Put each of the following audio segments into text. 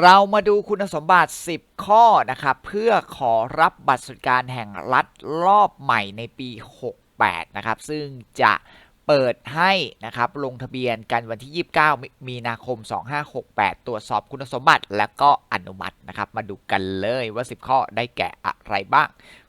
เรามาดูคุณสมบัติ 10 ข้อนะครับเพื่อขอรับบัตรสวัสดิการแห่งรัฐรอบใหม่ในปี 68 นะครับ ซึ่งจะเปิดให้นะครับลงทะเบียนกันวันที่ 29 มีนาคม 2568 ตรวจสอบคุณสมบัติและก็อนุมัตินะครับ มาดูกันเลยว่า 10 ข้อได้แก่อะไรบ้าง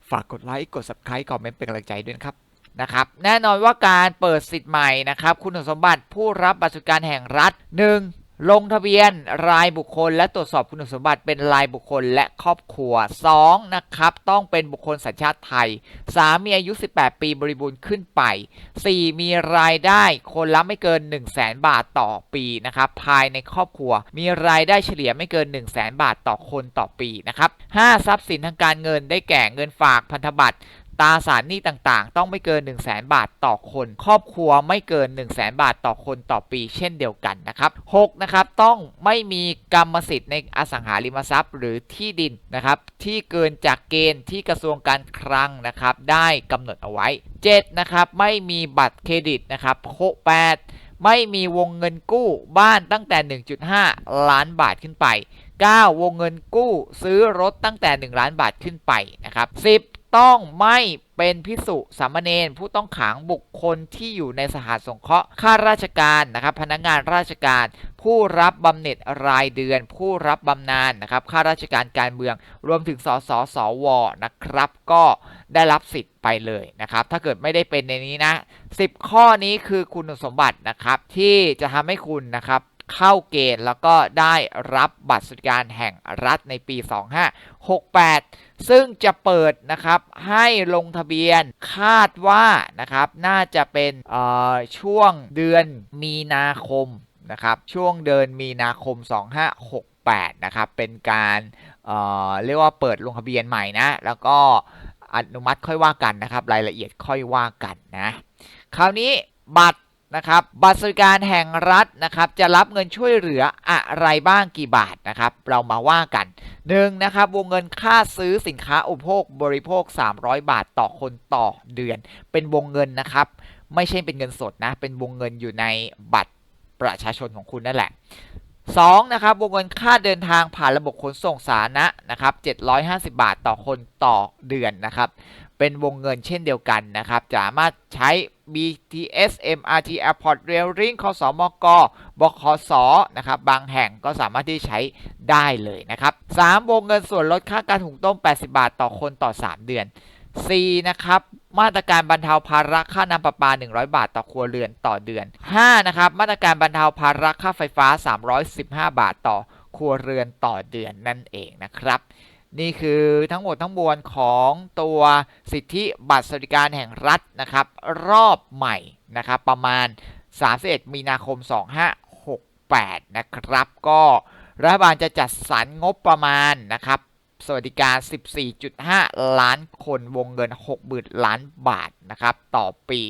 ฝากกดไลค์ กด subscribe คอมเมนต์เป็นกำลังใจด้วยนะครับนะครับแน่นอนว่าการเปิดสิทธิ์ใหม่นะครับคุณสมบัติผู้รับบัตรสวัสดิการแห่งรัฐ 1. ลงทะเบียนรายบุคคล และตรวจสอบคุณสมบัติเป็นรายบุคคลและครอบครัว 2. นะครับ ต้องเป็นบุคคลสัญชาติไทย 3. มีอายุ 18 ปีบริบูรณ์ขึ้นไป 4. มีรายได้คนละไม่เกิน 1 0 0 0 0แบาทต่อปีนะครับ ภายในครอบครัว มีรายได้เฉลี่ยไม่เกิน 1 0 0 0 0แบาทต่อคนต่อปีนะครับ 5. ทรัพย์สินทางการเงินได้แก่เงินฝากพันธบัตร ตราสารหนี้ต่างๆ ต้องไม่เกิน 1 0 0 0 0แบาทต่อคน ครอบครัวไม่เกิน 1 0 0 0 0แบาทต่อคนต่อปี เช่นเดียวกันนะครับ 6. นะครับต้องไม่มีกรรมสิทธิ์ในอสังหาริมทรัพย์ หรือที่ดินนะครับที่เกินจากเกณฑ์ที่กระทรวงการคลังนะครับได้กำหนดเอาไว้ 7. นะครับไม่มีบัตรเครดิตนะครับ 8. ไม่มีวงเงินกู้บ้านตั้งแต่ 1.5 ล้านบาทขึ้นไป 9. วงเงินกู้ซื้อรถตั้งแต่ 1 ล้านบาทขึ้นไปนะครับ 10 ต้องไม่เป็นพิสุสามเณรผู้ต้องขังบุคคลที่อยู่ในสถานสงเคราะห์ข้าราชการนะครับพนักงานราชการ ผู้รับบำเหน็จรายเดือน ผู้รับบำนาญนะครับข้าราชการการเมือง รวมถึงสสสวนะครับ ก็ได้รับสิทธิ์ไปเลยนะครับ ถ้าเกิดไม่ได้เป็นในนี้นะ 10 ข้อนี้คือคุณสมบัตินะครับที่จะทำให้คุณนะครับ เข้าเกณฑ์แล้วก็ได้รับบัตรสวัสดิการแห่งรัฐในปี 2568 ซึ่งจะเปิดนะครับให้ลงทะเบียนคาดว่านะครับน่าจะเป็นช่วงเดือนมีนาคมนะครับช่วงเดือนมีนาคม 2568 นะครับเป็นการเเรียกว่าเปิดลงทะเบียนใหม่นะ แล้วก็อนุมัติค่อยว่ากันนะครับ รายละเอียดค่อยว่ากันนะ คราวนี้บัตร นะครับบัตรสวัสดิการแห่งรัฐนะครับจะรับเงินช่วยเหลืออะไรบ้างกี่บาทนะครับเรามาว่ากันหนึ่งนะครับวงเงินค่าซื้อสินค้าอุปโภคบริโภค 300 บาทต่อคนต่อเดือน เป็นวงเงินนะครับ ไม่ใช่เป็นเงินสดนะ เป็นวงเงินอยู่ในบัตรประชาชนของคุณนั่นแหละ 2. นะครับวงเงินค่าเดินทางผ่านระบบขนส่งสาธารณะนะครับ750 บาทต่อคนต่อเดือนนะครับ เป็นวงเงินเช่นเดียวกันนะครับ สามารถใช้ BTS MRT Airport Rail Link คสมก บขสนะครับ บางแห่งก็สามารถที่ใช้ได้เลยนะครับ 3. วงเงินส่วนลดค่าการหุงต้ม 80 บาทต่อคนต่อ 3 เดือน 4. นะครับ มาตรการบรรเทาภาระค่าน้ำประปา 100 บาทต่อครัวเรือนต่อเดือน 5. นะครับ มาตรการบรรเทาภาระค่าไฟฟ้า 315 บาทต่อครัวเรือนต่อเดือนนั่นเองนะครับ นี่คือทั้งหมดทั้งมวลของตัวสิทธิบัตรสวัสดิการแห่งรัฐนะครับ รอบใหม่นะครับ ประมาณ 31 มีนาคม 2568 นะครับ ก็รัฐบาลจะจัดสรรงบประมาณนะครับ สวัสดิการ 14.5 ล้านคนวงเงิน 60,000 ล้านบาทนะครับ ต่อปี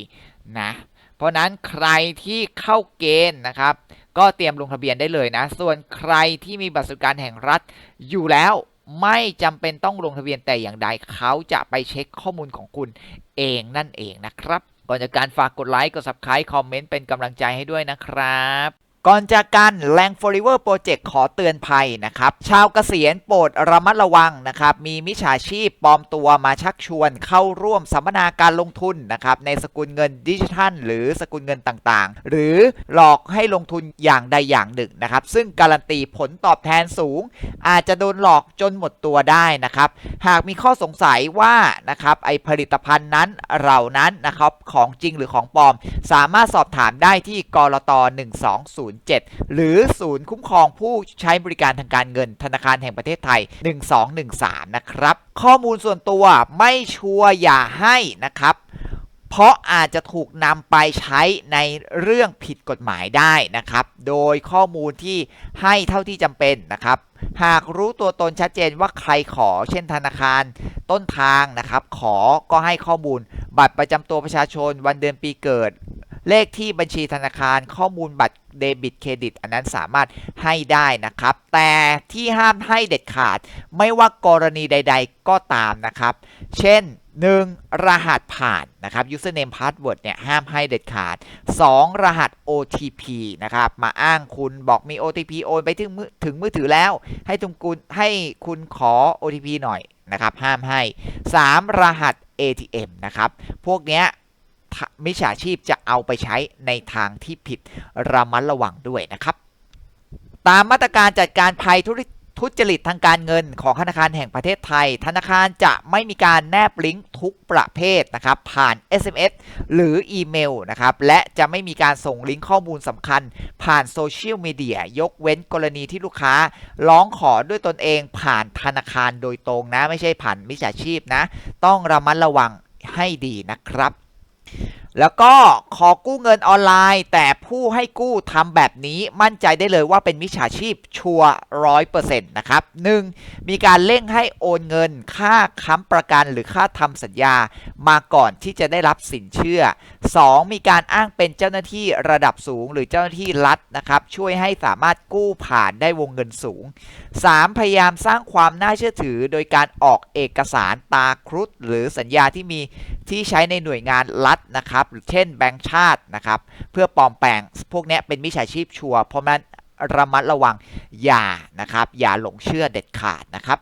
นะ เพราะนั้นใครที่เข้าเกณฑ์นะครับ ก็เตรียมลงทะเบียนได้เลยนะ ส่วนใครที่มีบัตรสวัสดิการแห่งรัฐอยู่แล้ว ไม่จำเป็นต้องลงทะเบียนแต่อย่างใดเขาจะไปเช็คข้อมูลของคุณเองนั่นเองนะครับ ก่อนจากการฝากกดไลค์กด subscribe คอมเมนต์เป็นกำลังใจให้ด้วยนะครับ ก่อนจากกันแรงฟอริเวอร์โปรเจกต์ขอเตือนภัยนะครับ ชาวเกษียณโปรดระมัดระวังนะครับ มีมิจฉาชีพปลอมตัวมาชักชวนเข้าร่วมสัมมนาการลงทุนนะครับ ในสกุลเงินดิจิทัล หรือสกุลเงินต่างๆ หรือหลอกให้ลงทุนอย่างใดอย่างหนึ่งนะครับ ซึ่งการันตีผลตอบแทนสูง อาจจะโดนหลอกจนหมดตัวได้นะครับ หากมีข้อสงสัยว่านะครับไอผลิตภัณฑ์นั้นเหล่านั้นนะครับของจริงหรือของปลอม สามารถสอบถามได้ที่กรต 12 07 หรือศูนย์คุ้มครองผู้ใช้บริการทางการเงินธนาคารแห่งประเทศไทย 1213 นะครับ ข้อมูลส่วนตัวไม่ชัวร์อย่าให้นะครับเพราะอาจจะถูกนำไปใช้ในเรื่องผิดกฎหมายได้นะครับ โดยข้อมูลที่ให้เท่าที่จำเป็นนะครับ หากรู้ตัวตนชัดเจนว่าใครขอ เช่นธนาคารต้นทางนะครับ ขอก็ให้ข้อมูล บัตรประจำตัวประชาชน วันเดือนปีเกิด เลขที่บัญชีธนาคารข้อมูลบัตรเดบิตเครดิต อันนั้นสามารถให้ได้นะครับ แต่ที่ห้ามให้เด็ดขาด ไม่ว่ากรณีใด ๆ ก็ตามนะครับ เช่น 1. รหัสผ่านนะครับ username password เนี่ยห้ามให้เด็ดขาด 2. รหัส OTP นะครับ มาอ้างคุณบอกมี OTP โอนไปถึงมือถึงมือถือแล้ว ให้ทุกคุณให้คุณขอ OTP หน่อยนะครับ ห้ามให้ 3. รหัส ATM นะครับ พวกเนี้ย มิจฉาชีพจะเอาไปใช้ในทางที่ผิดระมัดระวังด้วยนะครับ ตามมาตรการจัดการภัยธุรทุจริตทางการเงินของธนาคารแห่งประเทศไทย ธนาคารจะไม่มีการแนบลิงก์ทุกประเภทนะครับผ่าน SMS หรืออีเมลนะครับและจะไม่มีการส่งลิงก์ข้อมูลสำคัญ ผ่านโซเชียลมีเดียยกเว้นกรณีที่ลูกค้า ร้องขอด้วยตนเองผ่านธนาคารโดยตรงนะ ไม่ใช่ผ่านมิจฉาชีพนะ ต้องระมัดระวังให้ดีนะครับ แล้วก็ขอกู้เงินออนไลน์ แต่ผู้ให้กู้ทำแบบนี้มั่นใจได้เลยว่าเป็นมิจฉาชีพชัวร้อยเปอร์เซ็นต์นะครับ 1. มีการเร่งให้โอนเงิน ค่าค้ำประกันหรือค่าทำสัญญามาก่อนที่จะได้รับสินเชื่อ 2. มีการอ้างเป็นเจ้าหน้าที่ระดับสูงหรือเจ้าหน้าที่รัฐนะครับ ช่วยให้สามารถกู้ผ่านได้วงเงินสูง 3. พยายามสร้างความน่าเชื่อถือ โดยการออกเอกสารตาครุฑหรือสัญญาที่มี ที่ใช้ในหน่วยงานรัฐนะครับเช่นแบงก์ชาตินะครับเพื่อปลอมแปลงพวกนี้เป็นมิจฉาชีพชัวเพราะฉะนั้นระมัดระวังอย่านะครับอย่าหลงเชื่อเด็ดขาดนะครับ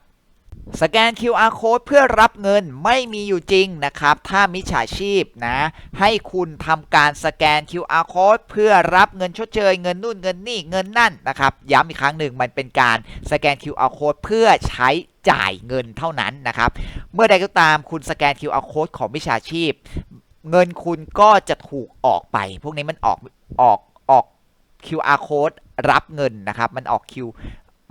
สแกน QR code เพื่อรับเงินไม่มีอยู่จริงนะครับ ถ้ามิจฉาชีพนะ ให้คุณทำการสแกน QR code เพื่อรับเงินชดเชย เงินนู่นเงินนี่เงินนั่นนะครับ ย้ำอีกครั้งหนึ่งมันเป็นการสแกน QR code เพื่อใช้ จ่ายเงินเท่านั้นนะครับ เมื่อใดก็ตามคุณสแกน QR code ของมิจฉาชีพ เงินคุณก็จะถูกออกไป พวกนี้มันออกออกออก QR code รับเงินนะครับ มันออก Q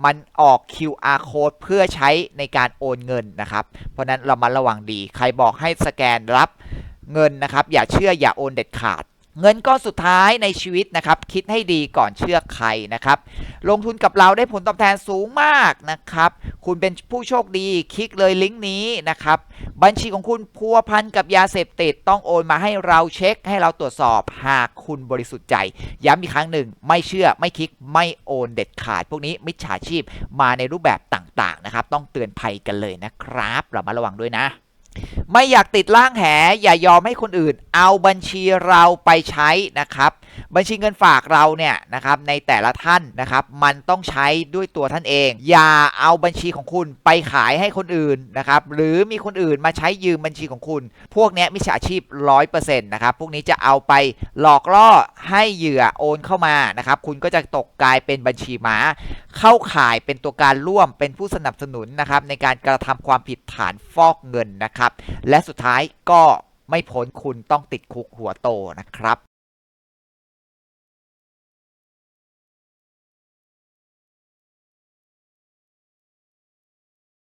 มันออก QR code เพื่อใช้ในการโอนเงินนะครับ เพราะนั้นเรามาระวังดี ใครบอกให้สแกนรับเงินนะครับ อย่าเชื่ออย่าโอนเด็ดขาด เงินก้อนสุดท้ายในชีวิตนะครับ คิดให้ดีก่อนเชื่อใครนะครับ ลงทุนกับเราได้ผลตอบแทนสูงมากนะครับ คุณเป็นผู้โชคดีคลิกเลยลิงก์นี้นะครับ บัญชีของคุณพัวพันกับยาเสพติดต้องโอนมาให้เราเช็ค ให้เราตรวจสอบหากคุณบริสุทธิ์ใจ ย้ำอีกครั้งหนึ่ง ไม่เชื่อไม่คลิกไม่โอนเด็ดขาด พวกนี้มิจฉาชีพมาในรูปแบบต่างๆนะครับ ต้องเตือนภัยกันเลยนะครับเรามาระวังด้วยนะ ไม่อยากติดล่างแห อย่ายอมให้คนอื่น เอาบัญชีเราไปใช้นะครับ บัญชีเงินฝากเราเนี่ยนะครับในแต่ละท่านนะครับมันต้องใช้ด้วยตัวท่านเอง อย่าเอาบัญชีของคุณไปขายให้คนอื่นนะครับหรือมีคนอื่นมาใช้ยืมบัญชีของคุณ พวกนี้มิจฉาชีพ 100%นะครับพวกนี้จะเอาไปหลอกล่อให้เหยื่อโอนเข้ามานะครับคุณก็จะตกกลายเป็นบัญชีม้า เข้าข่ายเป็นตัวการร่วมเป็นผู้สนับสนุนนะครับในการกระทำความผิดฐานฟอกเงินนะครับและสุดท้ายก็ไม่พ้นคุณต้องติดคุกหัวโตนะครับ